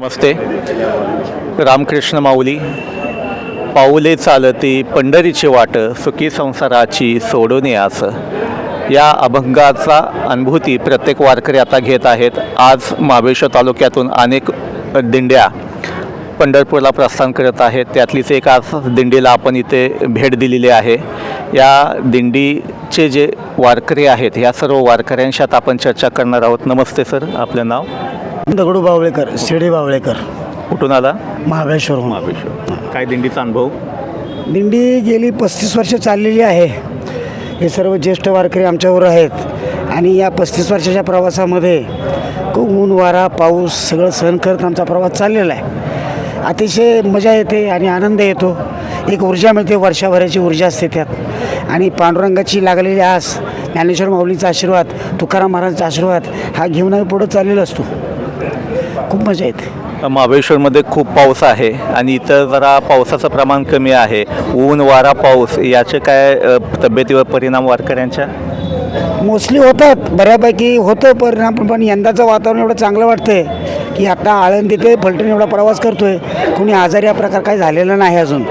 नमस्ते. रामकृष्ण माऊली. पाऊले चालती पंढरीची वाट सुखी संसाराची सोडून यास. या अभंगाचा अनुभूती प्रत्येक वारकरी आता घेत आहेत. आज महाबळेश्वर तालुक्यातून अनेक दिंड्या पंढरपूरला प्रस्थान करत आहेत. त्यातलीच एक आज दिंडीला आपण इथे भेट दिलेली आहे. या दिंडीचे जे वारकरी आहेत ह्या सर्व वारकऱ्यांशी आता आपण चर्चा करणार आहोत. नमस्ते सर. आपलं नाव? दगडू बावळेकर शिर्डी बावळेकर. कुठून आला? महाबळेश्वरहून. महाबळेश्वर. काय दिंडीचा अनुभव? दिंडी गेली पस्तीस वर्ष चाललेली आहे. हे सर्व ज्येष्ठ वारकरी आमच्यावर आहेत. आणि या पस्तीस वर्षाच्या प्रवासामध्ये खूप ऊन वारा पाऊस सगळं सहन करत आमचा प्रवास चाललेला आहे. अतिशय मजा येते आणि आनंद येतो. एक ऊर्जा मिळते वर्षाभराची ऊर्जा असते त्यात. आणि पांडुरंगाची लागलेली आस ज्ञानेश्वर माऊलीचा आशीर्वाद तुकाराम महाराजांचा आशीर्वाद हा घेऊन आम्ही पुढं चाललेलो असतो. खूप मजा येते. महाबळेश्वरमध्ये खूप पाऊस आहे आणि इथं जरा पावसाचं प्रमाण कमी आहे. ऊन वारा पाऊस याचे काय अ, तब्येतीवर परिणाम वारकऱ्यांच्या? मोस्टली होतात. बऱ्यापैकी होतं परिणाम पण- पण यंदाचं वातावरण एवढं चांगलं वाटतंय की आता आळंदी ते फलटण एवढा प्रवास करतोय. कुणी आजारी हा प्रकार काही झालेला नाही अजून.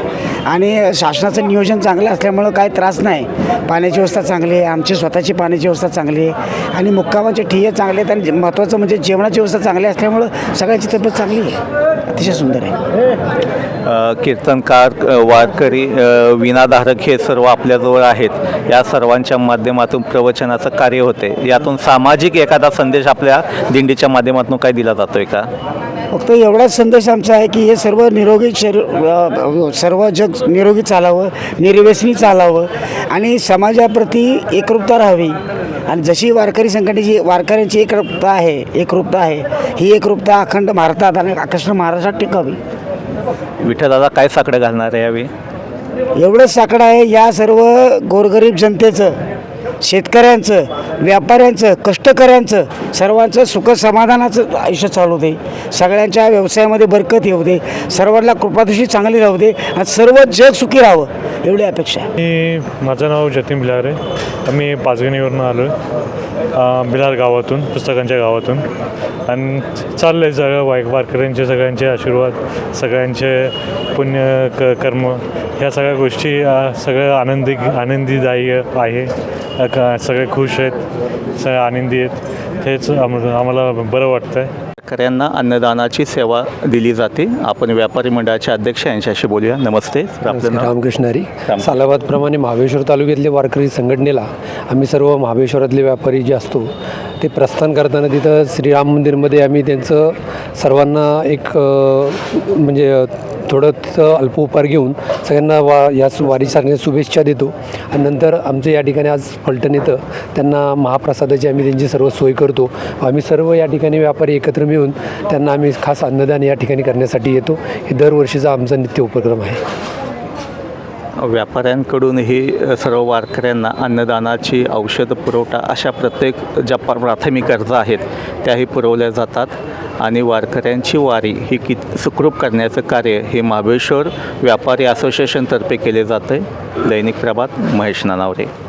आणि शासनाचं नियोजन चांगलं असल्यामुळं काय त्रास नाही. पाण्याची व्यवस्था चांगली आहे आमची स्वतःची पाण्याची व्यवस्था चांगली आहे आणि मुक्कामाचे ठिये चांगले आहेत आणि महत्त्वाचं म्हणजे जेवणाची व्यवस्था चांगली असल्यामुळं सगळ्यांची तब्येत चांगली आहे. अतिशय सुंदर आहे. कीर्तनकार वारकरी विनाधारक हे सर्व आपल्याजवळ आहेत. या सर्वांच्या माध्यमातून प्रवचनाचं कार्य होते. यातून सामाजिक एखादा संदेश आपल्या दिंडीच्या माध्यमातून काय दिला जातोय का? फक्त एवढाच संदेश आमचा आहे की हे सर्व निरोगी शरीर सर्व जग निरोगी चालावं निर्व्यसनी चालावं आणि समाजाप्रती एकरूपता राहावी. आणि जशी वारकरी संघटनेची वारकऱ्यांची एकरूपता आहे एकरूपता आहे ही एकरूपता अखंड भारतात आणि अखंड महाराष्ट्रात टिकावी. विठ्ठलदादा काय साकडं घालणार आहे यावेळी? एवढंच साकडं आहे या सर्व गोरगरीब जनतेचं. शेतकऱ्यांचं व्यापाऱ्यांचं कष्टकऱ्यांचं सर्वांचं सुख समाधानाचं आयुष्य चालू दे. सगळ्यांच्या व्यवसायामध्ये बरकत येऊ दे. सर्वांना कृपादृष्टी चांगली राहू दे आणि सर्व जग सुखी राहावं एवढी अपेक्षा मी माझं नाव जतीन बिलार आहे. आम्ही पाचगणीवरून आलो आहे बिलार गावातून पुस्तकांच्या गावातून. आणि चाललं आहे सगळं वाईक वारकऱ्यांचे सगळ्यांचे आशीर्वाद सगळ्यांचे पुण्य क कर्म ह्या सगळ्या गोष्टी सगळं आनंदी आनंदीदायी आहे. क- सगळे खुश आहेत सगळे आनंदी आहेत तेच आम्हाला आम्हाला बरं वाटतं आहे वारकऱ्यांना अन्नदानाची सेवा दिली जाते. आपण व्यापारी मंडळाचे अध्यक्ष यांच्याशी बोलूया. नमस्ते. सर, आपलं नाव? रामकृष्ण हरी. राम. सालाबादप्रमाणे महाबळेश्वर तालुक्यातले वारकरी संघटनेला आम्ही सर्व महाबळेश्वरातले व्यापारी जे असतो ते प्रस्थान करताना तिथं श्रीराम मंदिरमध्ये आम्ही त्यांचं सर्वांना एक म्हणजे थोडं अल्पोपहार घेऊन सगळ्यांना वा या सु- वारीसाठी शुभेच्छा देतो. आणि नंतर आमचं या ठिकाणी आज फलटण येतं. त्यांना महाप्रसादाची आम्ही त्यांची सर्व सोय करतो. आम्ही सर्व या ठिकाणी व्यापारी एकत्र मिळून त्यांना आम्ही खास अन्नदान या ठिकाणी करण्यासाठी येतो. हे दरवर्षीचा आमचा नित्य उपक्रम आहे. व्यापाऱ्यांकडूनही सर्व वारकऱ्यांना अन्नदानाची औषध पुरवठा अशा प्रत्येक ज्या प्राथमिक गरजा आहेत त्याही पुरवल्या जातात. आणि वारकऱ्यांची वारी ही कित सुखरूप करण्याचं कार्य हे महाबळेश्वर व्यापारी असोसिएशनतर्फे केले जाते. दैनिक प्रभात महेश नानावरे.